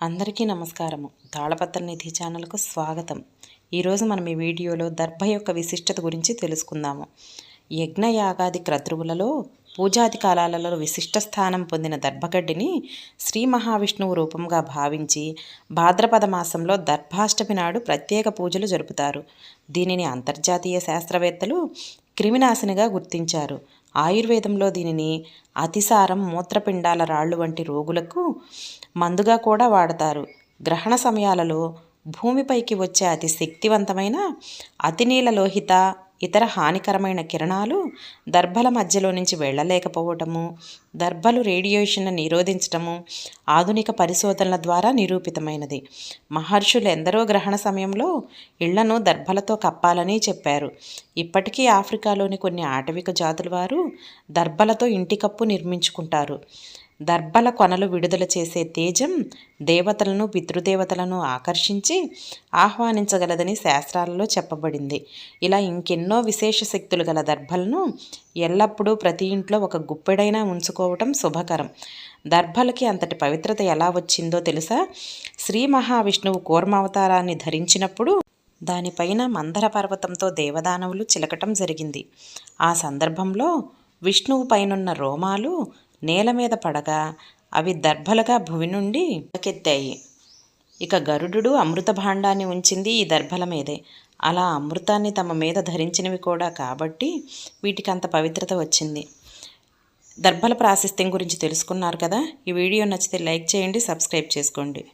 అందరికీ నమస్కారము. తాళపత్ర నిధి ఛానల్కు స్వాగతం. ఈరోజు మనం ఈ వీడియోలో దర్భ యొక్క విశిష్టత గురించి తెలుసుకుందాము. యజ్ఞయాగాది క్రతువులలో పూజాది కాలాలలో విశిష్ట స్థానం పొందిన దర్భగడ్డిని శ్రీ మహావిష్ణువు రూపంగా భావించి భాద్రపద మాసంలో దర్భాష్టమి నాడు ప్రత్యేక పూజలు జరుపుతారు. దీనిని అంతర్జాతీయ శాస్త్రవేత్తలు క్రిమినాశినిగా గుర్తించారు. ఆయుర్వేదంలో దీనిని అతిసారం మూత్రపిండాల రాళ్ళు వంటి రోగులకు మందుగా కూడా వాడతారు. గ్రహణ సమయాలలో భూమిపైకి వచ్చే అతి శక్తివంతమైన అతినీల లోహిత ఇతర హానికరమైన కిరణాలు దర్భల మధ్యలో నుంచి వెళ్ళలేకపోవటము దర్భలు రేడియేషన్ను నిరోధించటము ఆధునిక పరిశోధనల ద్వారా నిరూపితమైనది. మహర్షులు ఎందరో గ్రహణ సమయంలో ఇళ్ళను దర్భలతో కప్పాలని చెప్పారు. ఇప్పటికీ ఆఫ్రికాలోని కొన్ని ఆటవిక జాతుల వారు దర్భలతో ఇంటి కప్పు నిర్మించుకుంటారు. దర్భల కొనలు విడుదల చేసే తేజం దేవతలను పితృదేవతలను ఆకర్షించి ఆహ్వానించగలదని శాస్త్రాలలో చెప్పబడింది. ఇలా ఇంకెన్నో విశేష శక్తులు గల దర్భలను ఎల్లప్పుడూ ప్రతి ఇంట్లో ఒక గుప్పెడైనా ఉంచుకోవటం శుభకరం. దర్భలకి అంతటి పవిత్రత ఎలా వచ్చిందో తెలుసా? శ్రీ మహావిష్ణువు కూర్మావతారాన్ని ధరించినప్పుడు దానిపైన మందర పర్వతంతో దేవదానవులు చిలకటం జరిగింది. ఆ సందర్భంలో విష్ణువు పైనున్న రోమాలు నేల మీద పడగా అవి దర్భలుగా భువి నుండి పకెత్తాయి ఇక గరుడు అమృత భాండాన్ని ఉంచింది ఈ దర్భల మీదే. అలా అమృతాన్ని తమ మీద ధరించినవి కూడా కాబట్టి వీటికి అంత పవిత్రత వచ్చింది. దర్భల ప్రాశస్త్యం గురించి తెలుసుకున్నారు కదా? ఈ వీడియో నచ్చితే లైక్ చేయండి సబ్స్క్రైబ్ చేసుకోండి.